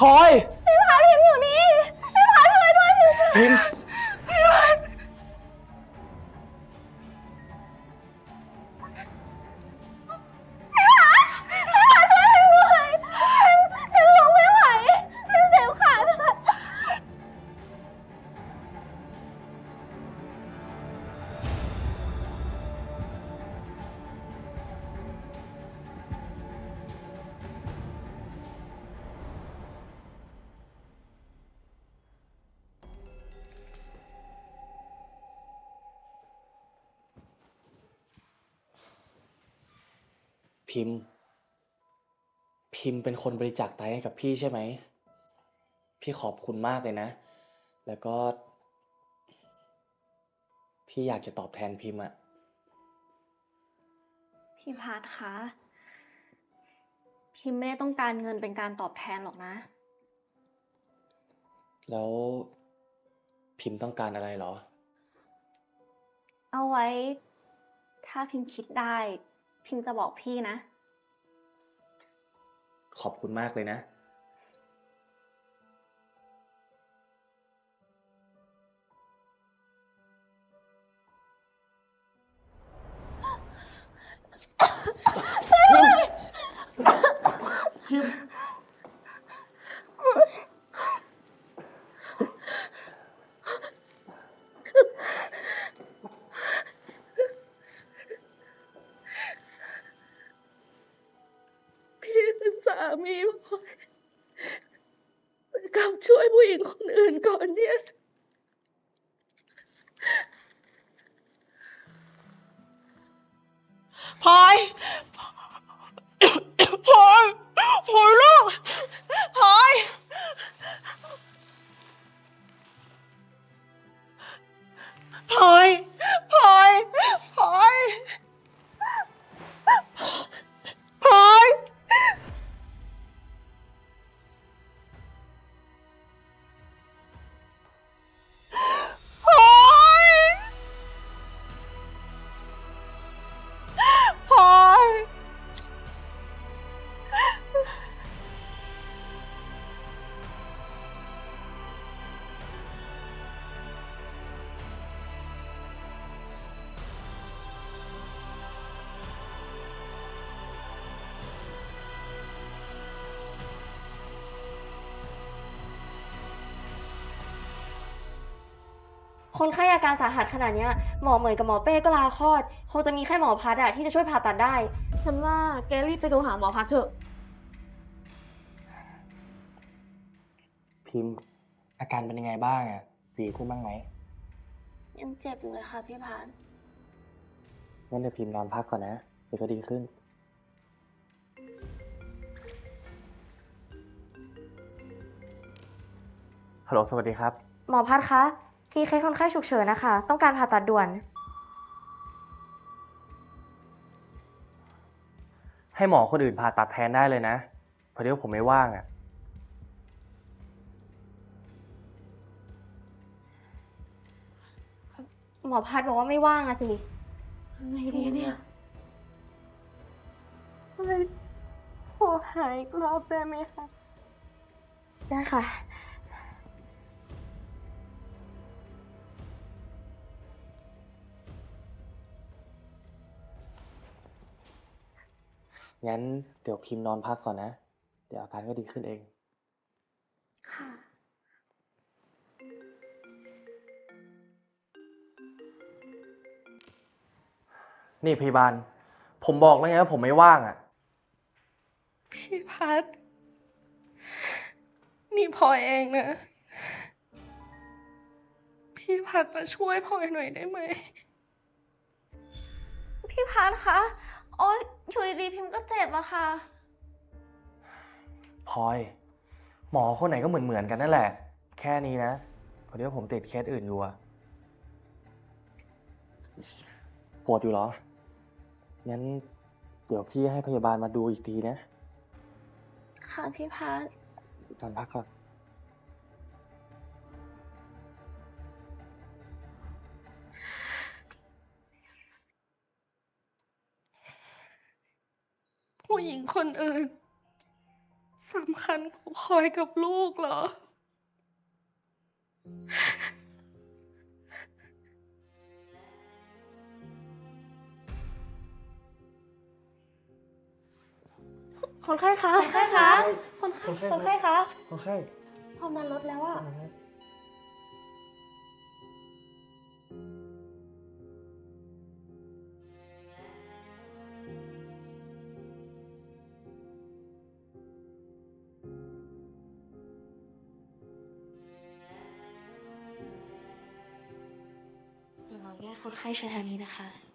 พลอย พี่พัดพิมพ์อยู่นี่ พี่พัดช่วยด้วยพิมพ์พิม พิมพ์ พิมพ์เป็นคนบริจาคไตให้กับพี่ใช่ไหม พี่ขอบคุณมากเลยนะ แล้วก็ พี่อยากจะตอบแทนพิมพ์อะพี่พัดคะ พิมพ์ไม่ได้ต้องการเงินเป็นการตอบแทนหรอกนะ แล้วพิมพ์ต้องการอะไรเหรอ เอาไว้ ถ้าพิมพ์คิดได้ พิมพ์จะบอกพี่นะ ขอบคุณมากเลยนะ มีพลอยแต่กลับช่วยผู้หญิงคนอื่นก่อนเนี่ยพลอยพลอยพลอย คนไข้อาการสาหัสขนาดเนี้ยหมอเหมยกับหมอเป้ก็ลาคลอด คงจะมีแค่หมอพัดอะที่จะช่วยผ่าตัดได้ ฉันว่าแกรีบไปโทรหาหมอพัดเถอะ พิมพ์ อาการเป็นยังไงบ้างอะดีขึ้นบ้างไหมยังเจ็บอยู่เลยค่ะพี่พัดงั้นเดี๋ยวพิมพ์นอนพักก่อนนะเดี๋ยวก็ดีขึ้น ฮัลโหลสวัสดีครับ หมอพัดคะ พี่เคสคนไข้ฉุกเฉินนะคะ ต้องการผ่าตัดด่วน ให้หมอคนอื่นผ่าตัดแทนได้เลยนะพอดีว่าผมไม่ว่างอะหมอพัดบอกว่าไม่ว่างอะสิไงดีเนี่ยขอหายอีกรอบได้ไหมคะ ได้ค่ะ งั้นเดี๋ยวพิมพ์นอนพักก่อนนะ เดี๋ยวอาการก็ดีขึ้นเอง ค่ะ นี่พยาบาล ผมบอกแล้วไงว่าผมไม่ว่างอะพี่พัด นี่พลอยเองนะ พี่พัดมาช่วยพลอยหน่อยได้ไหม พี่พัดคะ โอ๊ยอยู่ดีๆพิมพ์ก็เจ็บอะค่ะ พลอย หมอคนไหนก็เหมือนเหมือนๆกันนั่นแหละ แค่นี้นะพอดีว่าผมติดเคสอื่นอยู่อะปวดอยู่เหรอ งั้นเดี๋ยวพี่ให้พยาบาลมาดูอีกทีนะ ค่ะพี่พัดนอนพักก่อน ผู้หญิงคนอื่นสำคัญกว่าพลอยกับลูกเหรอ คนไข้คะคนไข้คะคนไข้คนไข้คะคนไข้ความดันลดแล้วอะเดี๋ยวเรา คนไข้ใช้ทางนี้นะคะ